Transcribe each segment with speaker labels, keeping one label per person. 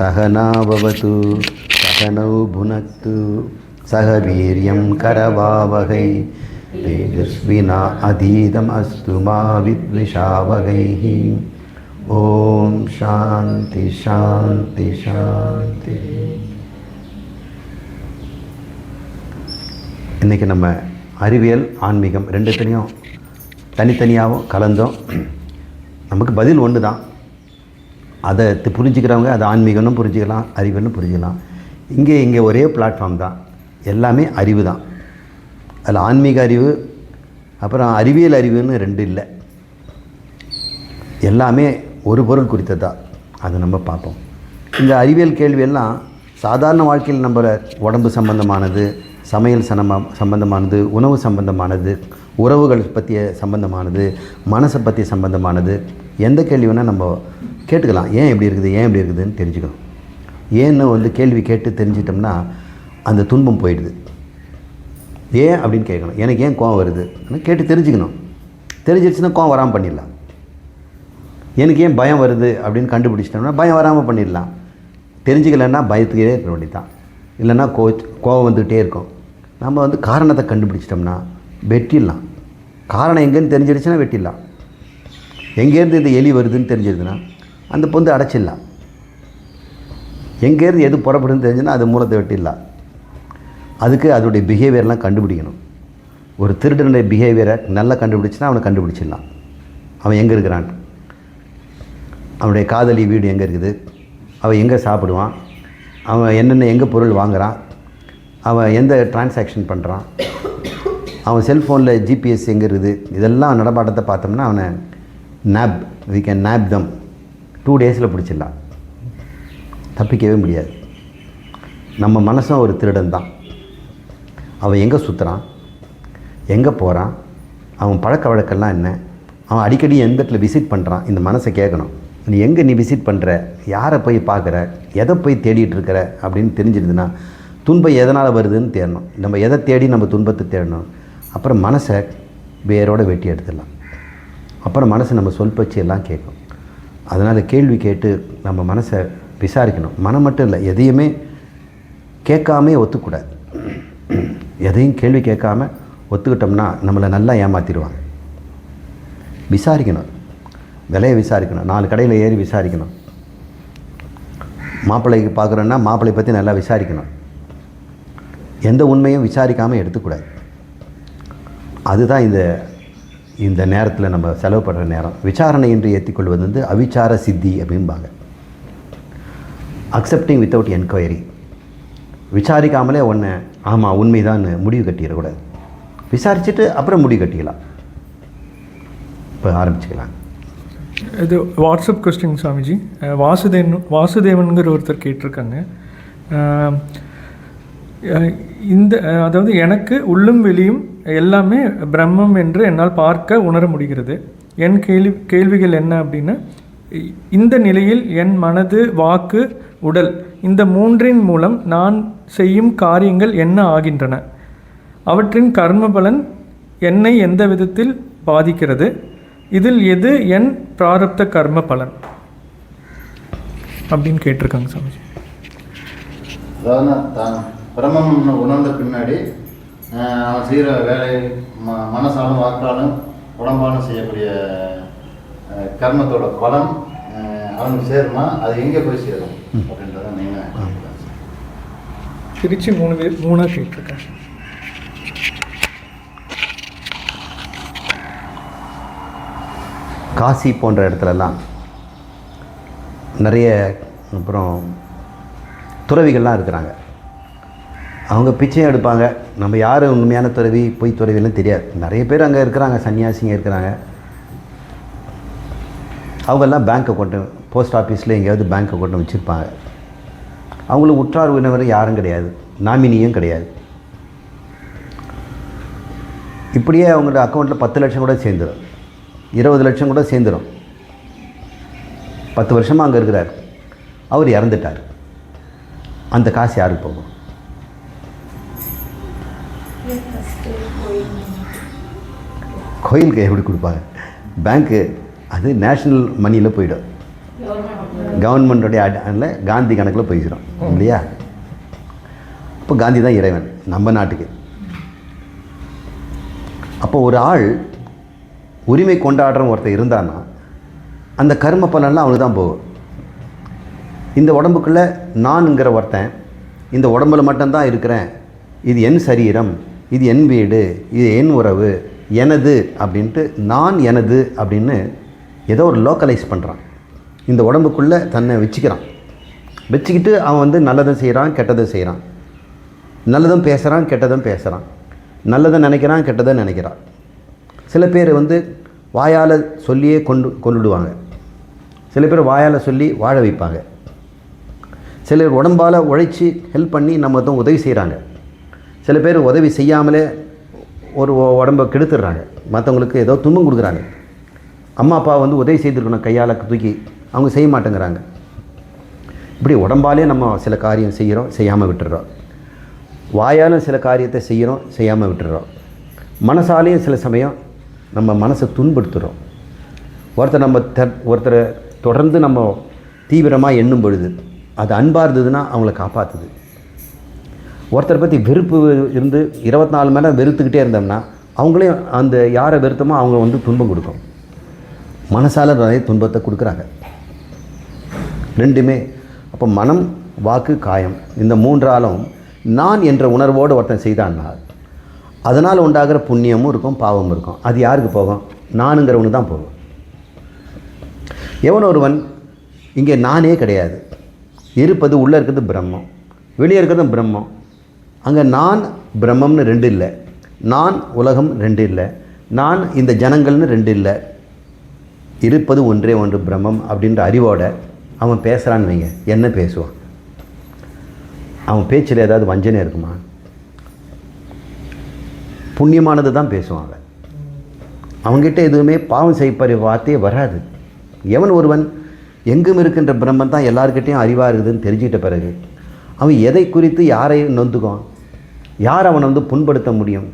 Speaker 1: सहनाववतु सहनौ भुनक्तु सह वीर्यं करवावहै तेजस्विना अधीतमस्तु मा विद्विषावहैः ॐ शान्ति शान्ति शान्ति இன்றைக்கி நம்ம அறிவியல் ஆன்மீகம் ரெண்டுத்துலேயும் தனித்தனியாகவும் கலந்தோம் நமக்கு பதில் ஒன்று தான் அதை புரிஞ்சுக்கிறவங்க அதை ஆன்மீகம்னு புரிஞ்சுக்கலாம் அறிவுன்னு புரிஞ்சுக்கலாம். இங்கே இங்கே ஒரே பிளாட்ஃபார்ம் தான். எல்லாமே அறிவு தான். அதில் ஆன்மீக அறிவு அப்புறம் அறிவியல் அறிவுன்னு ரெண்டு இல்லை. எல்லாமே ஒரு பொருள் குறித்தது? தான் அதை நம்ம பார்ப்போம். இந்த அறிவியல் கேள்வியெல்லாம் சாதாரண வாழ்க்கையில் நம்ம உடம்பு சம்பந்தமானது சமையல் சனமா சம்பந்தமானது உணவு சம்பந்தமானது உறவுகள் பற்றிய சம்பந்தமானது மனசை பற்றிய சம்பந்தமானது எந்த கேள்வி வேணால் நம்ம கேட்டுக்கலாம் ஏன் இப்படி இருக்குது ஏன் இப்படி இருக்குதுன்னு தெரிஞ்சுக்கணும். ஏன்னு வந்து கேள்வி கேட்டு தெரிஞ்சிட்டோம்னா அந்த துன்பம் போயிடுது. ஏன் அப்படின்னு கேட்கணும். எனக்கு ஏன் கோவம் வருது? கேட்டு தெரிஞ்சுக்கணும். தெரிஞ்சிருச்சுன்னா கோவம் வராமல் பண்ணிடலாம். எனக்கு ஏன் பயம் வருது? அப்படின்னு கண்டுபிடிச்சிட்டோம்னா பயம் வராமல் பண்ணிடலாம். தெரிஞ்சுக்கலைன்னா பயத்துக்கே இருக்க வேண்டியதான் இல்லைன்னா கோ கோவம் வந்துக்கிட்டே இருக்கும். நம்ம வந்து காரணத்தை கண்டுபிடிச்சிட்டோம்னா வெட்டிடலாம். காரணம் எங்கேன்னு தெரிஞ்சிடுச்சுன்னா வெட்டிடலாம். எங்கேருந்து இந்த எலி வருதுன்னு தெரிஞ்சிருதுன்னா அந்த பொந்து அடைச்சிடலாம். எங்கேருந்து எது புறப்படுதுன்னு தெரிஞ்சுன்னா அது மூலத்தை வெட்டிடலாம். அதுக்கு அதோடைய பிஹேவியர்லாம் கண்டுபிடிக்கணும். ஒரு திருடனுடைய பிஹேவியரை நல்லா கண்டுபிடிச்சினா அவனை கண்டுபிடிச்சிடலாம். அவன் எங்கே இருக்கிறான்? அவனுடைய காதலி வீடு எங்கே இருக்குது? அவன் எங்கே சாப்பிடுவான்? அவன் என்னென்ன எங்கே பொருள் வாங்குகிறான் அவன் எந்த டிரான்சாக்ஷன் பண்ணுறான் அவன் செல்ஃபோனில் ஜிபிஎஸ் எங்கே இருக்குது? இதெல்லாம் நடமாட்டத்தை பார்த்தோம்னா அவனை nab we can nab them two டேஸில் பிடிச்சிடலாம். தப்பிக்கவே முடியாது. நம்ம மனசும் ஒரு திருடன் தான் அவன் எங்கே சுற்றுறான் எங்கே போகிறான் அவன் பழக்க வழக்கெல்லாம் என்ன? அவன் அடிக்கடி எந்த இடத்துல விசிட் பண்ணுறான் இந்த மனசை கேட்கணும். நீ எங்கே நீ விசிட் பண்ணுற யாரை போய் பார்க்குற? எதை போய் தேடிட்டு இருக்கிற? அப்படின்னு தெரிஞ்சிருதுன்னா துன்பம் எதனால் வருதுன்னு தேடணும். நம்ம எதை தேடி நம்ம துன்பத்தை தேடணும்? அப்புறம் மனசை வேரோட வெட்டி எடுத்துடலாம். அப்புறம் மனசு நம்ம சொல் எல்லாம் கேட்கும். அதனால் கேள்வி கேட்டு நம்ம மனசை விசாரிக்கணும். மனம் மட்டும் இல்லை எதையுமே கேட்காமே ஒத்துக்கூடாது. எதையும் கேள்வி கேட்காம ஒத்துக்கிட்டோம்னா நம்மளை நல்லா ஏமாற்றிடுவாங்க விசாரிக்கணும். விலையை விசாரிக்கணும். நாலு கடையில் ஏறி விசாரிக்கணும். மாப்பிள்ளைக்கு பார்க்குறோன்னா மாப்பிள்ளை பற்றி நல்லா விசாரிக்கணும். எந்த உண்மையும் விசாரிக்காமல் எடுத்துக்கூடாது. அதுதான் இந்த இந்த நேரத்தில் நம்ம செலவு பண்ணுற நேரம். விசாரணை என்று ஏற்றிக்கொள்வது வந்து அவிச்சார சித்தி அப்படிம்பாங்க. அக்செப்டிங் வித்தவுட் என்கொயரி விசாரிக்காமலே ஒன்று ஆமாம் உண்மைதான்னு முடிவு கட்டிடக்கூடாது. விசாரிச்சுட்டு அப்புறம் முடிவு கட்டிக்கலாம் இப்போ ஆரம்பிச்சுக்கலாம்.
Speaker 2: இது வாட்ஸ்அப் கொஸ்டின் சாமிஜி. வாசுதேவன் வாசுதேவனுங்கிற ஒருத்தர் கேட்டிருக்காங்க. இந்த அதாவது எனக்கு உள்ளும் வெளியும் எல்லாமே பிரம்மம் என்று என்னால் பார்க்க உணர முடிகிறது. என் கேள்வி கேள்விகள் என்ன அப்படின்னா இந்த நிலையில் என் மனது வாக்கு உடல் இந்த மூன்றின் மூலம் நான் செய்யும் காரியங்கள் என்ன ஆகின்றன? அவற்றின் கர்ம பலன் என்னை எந்த விதத்தில் பாதிக்கிறது? இதில் எது என் பிராரப்த கர்ம பலன் அப்படின்னு கேட்டிருக்காங்க சாமிஜி.
Speaker 3: பிரம்மம்னு உணர்ந்த பின்னாடி அவன் செய்கிற வேலை ம மனசாலும் வாக்காலும் உடம்பாலும் செய்யக்கூடிய கர்மத்தோட ஆஹ், அவனுக்கு சேருமா? அது எங்கே போய் சேரும்? அப்படின்றத நீங்கள்
Speaker 2: திருச்சி மூணு பேர் மூணாக கேட்டிருக்காங்க
Speaker 1: காசி போன்ற இடத்துலலாம் நிறைய அப்புறம் துறவிகள்லாம் இருக்கிறாங்க. அவங்க பிச்சையும் எடுப்பாங்க. நம்ம யார் உண்மையான துறவி பொய் துறவிலாம் தெரியாது. நிறைய பேர் அங்கே இருக்கிறாங்க சன்னியாசிங்க இருக்கிறாங்க. அவங்கெல்லாம் பேங்க் அக்கௌண்ட்டு போஸ்ட் ஆஃபீஸில் எங்கேயாவது பேங்க் அக்கௌண்ட்டு வச்சுருப்பாங்க. அவங்களுக்கு உற்றார் உறவினர் யாரும் கிடையாது. நாமினியும் கிடையாது. இப்படியே அவங்களோட அக்கௌண்ட்டில் பத்து லட்சம் கூட சேர்ந்துடும் இருபது லட்சம் கூட சேர்ந்துடும் பத்து வருஷமாக அங்கே இருக்கிறார். அவர் இறந்துட்டார். அந்த காசு யாருக்கு போகும்? கோயிலுக்கு எப்படி கொடுப்பாங்க? பேங்க்கு அது நேஷ்னல் மணியில் போயிடும். கவர்மெண்ட்டுடைய அடில் காந்தி கணக்கில் போய்க்கிறோம் இல்லையா? அப்போ காந்தி தான் இறைவன் நம்ம நாட்டுக்கு. அப்போ ஒரு ஆள் உரிமை கொண்டாடுற ஒருத்தர் இருந்தான்னா அந்த கர்ம பலன்லாம் அவனுக்கு தான் போகும். இந்த உடம்புக்குள்ளே நான்ங்கிற ஒருத்தன் இந்த உடம்புல மட்டும்தான் இருக்கிறேன். இது என் சரீரம் இது என் வீடு இது என் உறவு எனது அப்படின்ட்டு நான் எனது அப்படின்னு ஏதோ ஒரு லோக்கலைஸ் பண்ணுறான் இந்த உடம்புக்குள்ளே தன்னை வச்சுக்கிறான். வச்சுக்கிட்டு அவன் வந்து நல்லதும் செய்கிறான் கெட்டதும் செய்கிறான் நல்லதும் பேசுகிறான் கெட்டதும் பேசுகிறான் நல்லதை நினைக்கிறான் கெட்டதை நினைக்கிறான். சில பேர் வந்து வாயால் சொல்லியே கொண்டு கொண்டுடுவாங்க. சில பேர் வாயால் சொல்லி வாழ வைப்பாங்க. சிலர் உடம்பால் உழைச்சி ஹெல்ப் பண்ணி நம்ம தான் உதவி செய்கிறாங்க சில பேர் உதவி செய்யாமலே ஒரு உடம்பை உடம்ப கெடுத்துடுறாங்க. மற்றவங்களுக்கு ஏதோ துன்பம் கொடுக்குறாங்க. அம்மா அப்பா வந்து உதவி செய்திருக்கணும் கையால் தூக்கி அவங்க செய்ய மாட்டேங்கிறாங்க. இப்படி உடம்பாலே நம்ம சில காரியம் செய்கிறோம் செய்யாமல் விட்டுடுறோம் வாயாலும் சில காரியத்தை செய்கிறோம் செய்யாமல் விட்டுடுறோம் மனசாலேயும் சில சமயம் நம்ம மனசை துன்படுத்துகிறோம் ஒருத்தர் நம்ம த ஒருத்தரை தொடர்ந்து நம்ம தீவிரமாக எண்ணும் பொழுது அது அன்பாக இருந்ததுன்னா அவங்கள காப்பாற்றுது ஒருத்தரை பற்றி வெறுப்பு இருந்து இருபத்தி நாலு மணி நேரம் வெறுத்துக்கிட்டே இருந்தோம்னா அவங்களையும் அந்த யாரை வெறுத்தமோ அவங்க வந்து துன்பம் கொடுக்கும். மனசால நிறைய துன்பத்தை கொடுக்குறாங்க. ரெண்டுமே அப்போ மனம் வாக்கு காயம் இந்த மூன்றாலும் நான் என்ற உணர்வோடு ஒருத்தன் செய்தான்னா அதனால் உண்டாகிற புண்ணியமும் இருக்கும் பாவமும் இருக்கும். அது யாருக்கு போகும்? நானுங்கிறவனுக்கு தான் போகும். எவன் ஒருவன் இங்கே நானே கிடையாது. இருப்பது உள்ளே இருக்கிறது பிரம்மம். வெளியே இருக்கிறது பிரம்மம். அங்கே நான் பிரம்மம்னு ரெண்டு இல்லை. நான் உலகம் ரெண்டு இல்லை. நான் இந்த ஜனங்கள்னு ரெண்டு இல்லை. இருப்பது ஒன்றே ஒன்று பிரம்மம் அப்படின்ற அறிவோட அவன் பேசுகிறான்னு வைங்க. என்ன பேசுவான் அவன் பேச்சில் ஏதாவது வஞ்சனை இருக்குமா? புண்ணியமானது தான் பேசுவான் அவன். அவங்ககிட்ட எதுவுமே பாவம் செய்ப்பறி வார்த்தையே வராது. எவன் ஒருவன் எங்கும் இருக்கின்ற பிரம்மன் தான் எல்லாருக்கிட்டேயும் அறிவாக இருக்குதுன்னு தெரிஞ்சுக்கிட்ட பிறகு அவன் எதை குறித்து யாரையும் நொந்துக்குவான்? யார் அவனை வந்து புண்படுத்த முடியும்?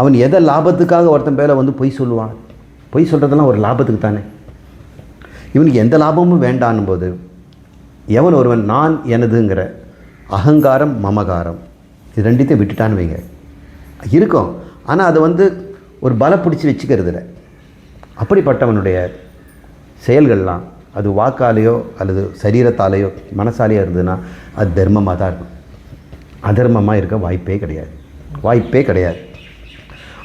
Speaker 1: அவன் எதை லாபத்துக்காக ஒருத்தன் பேரை வந்து பொய் சொல்லுவான்? பொய் சொல்கிறதெல்லாம் ஒரு லாபத்துக்கு தானே. இவனுக்கு எந்த லாபமும் வேண்டான் போது எவன் ஒருவன் நான் எனதுங்கிற அகங்காரம் மமகாரம் இது ரெண்டுத்தையும் விட்டுட்டான்னு வைங்க. இருக்கும். ஆனால் அதை வந்து ஒரு பல பிடிச்சி வச்சுக்கிறது இல்லை அப்படிப்பட்டவனுடைய செயல்கள்லாம் அது வாக்காலேயோ அல்லது சரீரத்தாலேயோ மனசாலேயோ இருந்ததுன்னா அது தர்மமாக தான் இருக்கும். அதர்மமாக இருக்க வாய்ப்பே கிடையாது. வாய்ப்பே கிடையாது.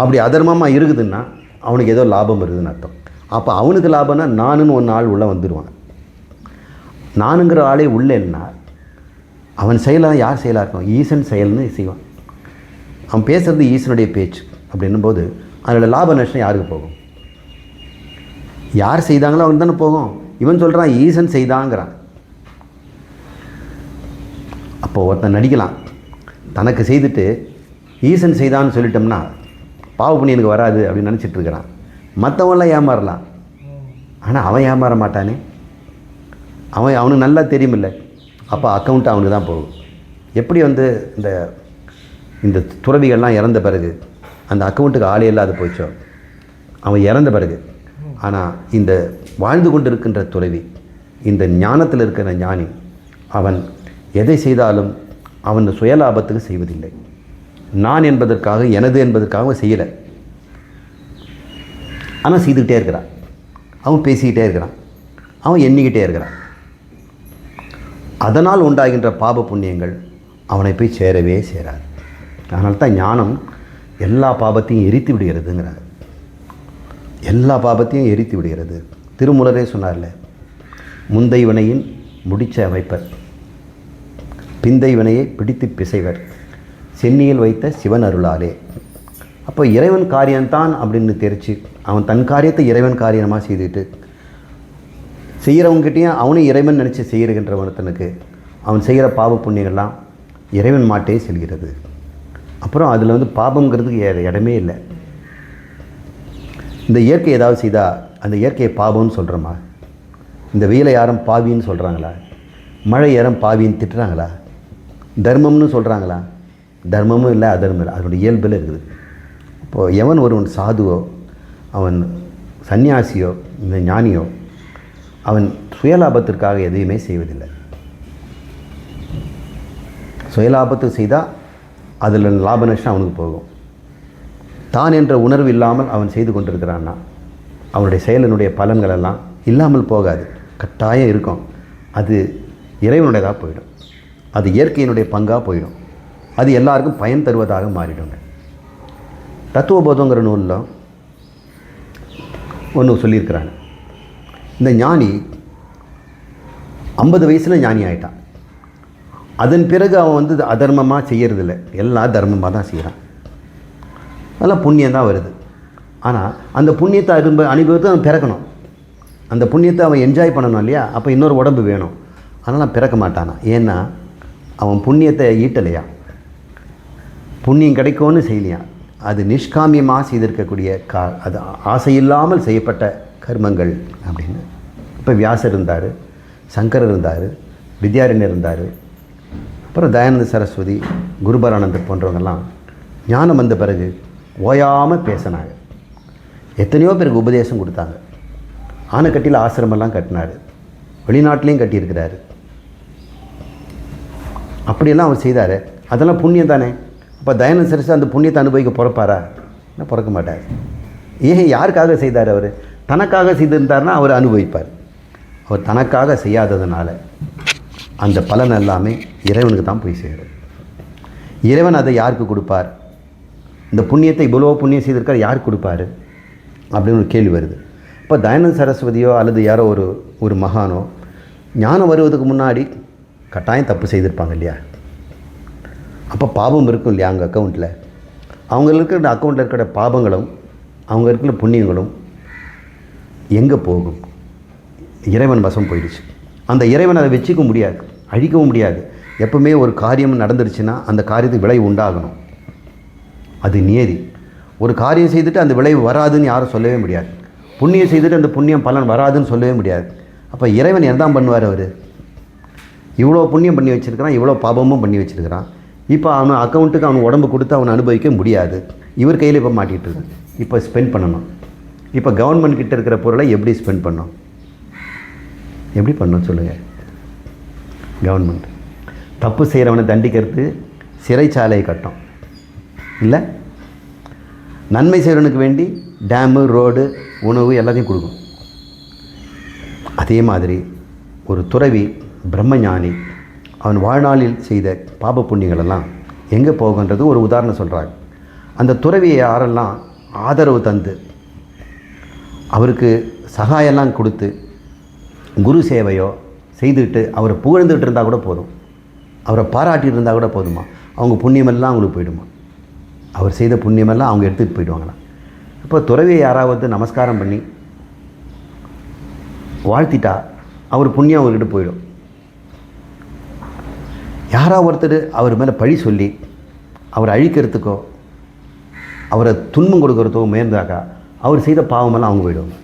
Speaker 1: அப்படி அதர்மமாக இருக்குதுன்னா அவனுக்கு ஏதோ லாபம் இருக்குதுன்னு அர்த்தம். அப்போ அவனுக்கு லாபம்னா நானுன்னு ஒரு ஆள் உள்ளே வந்துடுவான் நானுங்கிற ஆளே உள்ளேன்னா அவன் செயலாக யார் செயலாக இருக்கும் ஈசன் செயல்னு செய்வான். அவன் பேசுறது ஈசனுடைய பேச்சு. அப்படின்னும் போது அதோட லாப நஷ்டம் யாருக்கு போகும்? யார் செய்தாங்களோ அவன் தானே போகும். இவன் சொல்கிறான் ஈசன் செய்தாங்கிறான். அப்போ ஒருத்தன் நடிக்கலாம். தனக்கு செய்துட்டு ஈசன் செய்தான்னு சொல்லிட்டோம்னா பாவ புண்ணியனுக்கு வராது அப்படின்னு நினச்சிட்டு இருக்கிறான் மற்றவன்லாம் ஏமாறலாம். ஆனால் அவன் ஏமாற மாட்டானே. அவன் அவனுக்கு நல்லா தெரியுமில்ல. அப்போ அக்கௌண்ட் அவனுக்கு தான் போகும். எப்படி வந்து இந்த இந்த துறவிகள்லாம் இறந்த பிறகு அந்த அக்கௌண்ட்டுக்கு ஆளே இல்லாத போச்சோ? அவன் இறந்த பிறகு. ஆனால் இந்த வாழ்ந்து கொண்டு இருக்கின்ற துறவி இந்த ஞானத்தில் இருக்கிற ஞானி அவன் எதை செய்தாலும் அவன் சுயலாபத்துக்கு செய்வதில்லை. நான் என்பதற்காக எனது என்பதற்காக செய்யலை. ஆனால் செய்துக்கிட்டே இருக்கிறான். அவன் பேசிக்கிட்டே இருக்கிறான். அவன் எண்ணிக்கிட்டே இருக்கிறான். அதனால் உண்டாகின்ற பாப புண்ணியங்கள் அவனை போய் சேரவே சேராது. அதனால் தான் ஞானம் எல்லா பாபத்தையும் எரித்து விடுகிறதுங்கிறார். எல்லா பாபத்தையும் எரித்து விடுகிறது. திருமுலரே சொன்னார்ல முந்தைவனையின் முடிச்ச அமைப்பர். பிந்தை வினையை பிடித்து பிசைவர். சென்னியில் வைத்த சிவன் அருளாலே. அப்போ இறைவன் காரியம்தான் அப்படின்னு தெரிச்சு அவன் தன் காரியத்தை இறைவன் காரியமாக செய்துட்டு செய்கிறவங்ககிட்டயும் அவனும் இறைவன் நினச்சி செய்கிறகின்றவனத்தனுக்கு அவன் செய்கிற பாவ புண்ணியங்கள்லாம் இறைவன் மாட்டே செல்கிறது. அப்புறம் அதில் வந்து பாபங்கிறதுக்கு இடமே இல்லை. இந்த இயற்கை ஏதாவது செய்தால் அந்த இயற்கையை பாபம்னு சொல்கிறோமா இந்த வெயிலை யாரும் பாவின்னு சொல்கிறாங்களா மழை யாரும் பாவின்னு திட்டுறாங்களா? தர்மம்னு சொல்கிறாங்களா தர்மமும் இல்லை அதர்மம் இல்லை. அதனுடைய இயல்பில் இருக்குது. இப்போது எவன் ஒருவன் சாதுவோ அவன் சந்நியாசியோ இந்த ஞானியோ அவன் சுயலாபத்திற்காக எதையுமே செய்வதில்லை. சுயலாபத்தை செய்தால் அதில் லாப நஷ்டம் அவனுக்கு போகும். தான் என்ற உணர்வு இல்லாமல் அவன் செய்து கொண்டிருக்கிறான்னா அவனுடைய செயலினுடைய பலன்களெல்லாம் இல்லாமல் போகாது. கட்டாயம் இருக்கும். அது இறைவனுடையதாக போயிடும். அது இயற்கையினுடைய பங்காக போயிடும். அது எல்லாருக்கும் பயன் தருவதாக மாறிடுங்க. தத்துவபோதங்கிற நூலில் ஒன்று சொல்லியிருக்கிறாங்க. இந்த ஞானி ஐம்பது வயசில் ஞானி ஆயிட்டான். அதன் பிறகு அவன் வந்து அதர்மமாக செய்கிறதில்ல எல்லா தர்மமாக தான் செய்கிறான் அதெல்லாம் புண்ணியம் தான் வருது. ஆனால் அந்த புண்ணியத்தை அனுப அனுபவத்தை அவன் பிறக்கணும். அந்த புண்ணியத்தை அவன் என்ஜாய் பண்ணணும் இல்லையா? அப்போ இன்னொரு உடம்பு வேணும். அதனால் நான் பிறக்க மாட்டானா? ஏன்னா அவன் புண்ணியத்தை ஈட்டலையா? புண்ணியம் கிடைக்கும்னு செய்யலையா? அது நிஷ்காமியமாக செய்திருக்கக்கூடிய கா அது ஆசையில்லாமல் செய்யப்பட்ட கர்மங்கள் அப்படின்னு. இப்போ வியாசர் இருந்தார் சங்கரர் இருந்தார் வித்யாரண்யர் இருந்தார் அப்புறம் தயானந்த சரஸ்வதி குருபரானந்தர் போன்றவங்கெல்லாம் ஞானம் வந்த பிறகு ஓயாமல் பேசினாங்க. எத்தனையோ பேருக்கு உபதேசம் கொடுத்தாங்க. ஆனைக்கட்டியில் ஆசிரமெல்லாம் கட்டினார். வெளிநாட்டிலையும் கட்டியிருக்கிறாரு. அப்படியெல்லாம் அவர் செய்தார். அதெல்லாம் புண்ணியம் தானே? அப்போ தயானந்த சரஸ்வதி அந்த புண்ணியத்தை அனுபவிக்க பிறப்பாரா? என்ன பிறக்க மாட்டார். ஏன் யாருக்காக செய்தார் அவர்? தனக்காக செய்திருந்தார்னா அவர் அனுபவிப்பார். அவர் தனக்காக செய்யாததுனால அந்த பலன் எல்லாமே இறைவனுக்கு தான் போய் சேரும். இறைவன் அதை யாருக்கு கொடுப்பார்? இந்த புண்ணியத்தை இவ்வளோ புண்ணியம் செய்திருக்கார் யாருக்கு கொடுப்பாரு? அப்படின்னு ஒரு கேள்வி வருது. இப்போ தயானந்த சரஸ்வதியோ அல்லது யாரோ ஒரு ஒரு மகானோ ஞானம் வருவதுக்கு முன்னாடி கட்டாயம் தப்பு செய்திருப்பாங்க இல்லையா? அப்போ பாபம் இருக்கும் இல்லையா அவங்க அக்கௌண்ட்டில் அவங்க இருக்கிற அக்கௌண்ட்டில் இருக்கிற பாபங்களும் அவங்க இருக்கிற புண்ணியங்களும் எங்கே போகும்? இறைவன் வசம் போயிடுச்சு. அந்த இறைவன் அதை வச்சுக்க முடியாது அழிக்கவும் முடியாது. எப்பவுமே ஒரு காரியம் நடந்துருச்சுன்னா அந்த காரியத்துக்கு விளைவு உண்டாகணும். அது நியதி. ஒரு காரியம் செய்துட்டு அந்த விளைவு வராதுன்னு யாரும் சொல்லவே முடியாது. புண்ணியம் செய்துட்டு அந்த புண்ணியம் பலன் வராதுன்னு சொல்லவே முடியாது. அப்போ இறைவன் என்ன தான் பண்ணுவார் அவர்? இவ்வளோ புண்ணியம் பண்ணி வச்சுருக்கிறான் இவ்வளோ பாபமும் பண்ணி வச்சுருக்கிறான். இப்போ அவன் அக்கௌண்ட்டுக்கு அவன் உடம்பு கொடுத்து அவனை அனுபவிக்க முடியாது. இவர் கையில் இப்போ மாட்டிகிட்டு இருக்கு இப்போ ஸ்பெண்ட் பண்ணணும். இப்போ கவர்மெண்ட் கிட்ட இருக்கிற பொருளை எப்படி ஸ்பெண்ட் பண்ணோம் எப்படி பண்ணணும் சொல்லுங்கள் கவர்மெண்ட் தப்பு செய்கிறவனை தண்டிக்கிறது சிறைச்சாலையை கட்டும். இல்லை? நன்மை செய்கிறவனுக்கு வேண்டி டேமு ரோடு உணவு எல்லாத்தையும் கொடுக்கும் அதே மாதிரி ஒரு துறவி பிரம்மஞானி. அவன் வாழ்நாளில் செய்த பாப புண்ணியங்களெல்லாம் எங்கே போகுன்றது ஒரு உதாரணம் சொல்கிறாங்க அந்த துறவியை யாரெல்லாம் ஆதரவு தந்து அவருக்கு சகாயெல்லாம் கொடுத்து குரு சேவையோ செய்துட்டு அவரை புகழ்ந்துகிட்டு இருந்தால் கூட போதும். அவரை பாராட்டிட்டு இருந்தால் கூட போதுமா? அவங்க புண்ணியமெல்லாம் அவங்களுக்கு போயிடுமா? அவர் செய்த புண்ணியமெல்லாம் அவங்க எடுத்துகிட்டு போயிடுவாங்களாம் இப்போ துறவியை யாராவது நமஸ்காரம் பண்ணி வாழ்த்திட்டா அவர் புண்ணியம் அவர்கிட்ட போயிடும். யாராவது ஒருத்தர் அவர் மேலே பழி சொல்லி அவரை அழிக்கிறதுக்கோ அவரை துன்பம் கொடுக்கறதோ முயன்றாக்கா அவர் செய்த பாவமெல்லாம் அவங்க போயிடுவாங்க.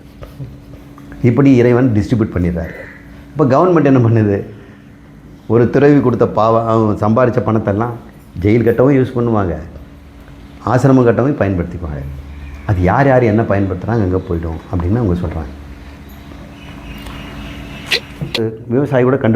Speaker 1: இப்படி இறைவன் டிஸ்ட்ரிபியூட் பண்ணிடுறாரு. இப்போ கவர்மெண்ட் என்ன பண்ணுது? ஒரு துறவி கொடுத்த பாவம் அவன் சம்பாதிச்ச பணத்தெல்லாம் ஜெயில் கட்டவும் யூஸ் பண்ணுவாங்க. ஆசிரமம் கட்டவும் பயன்படுத்திக்குவாங்க. அது யார் யார் என்ன பயன்படுத்துகிறாங்க அங்கே போய்டும் அப்படின்னு அவங்க சொல்கிறாங்க விவசாயி கூட கண்டு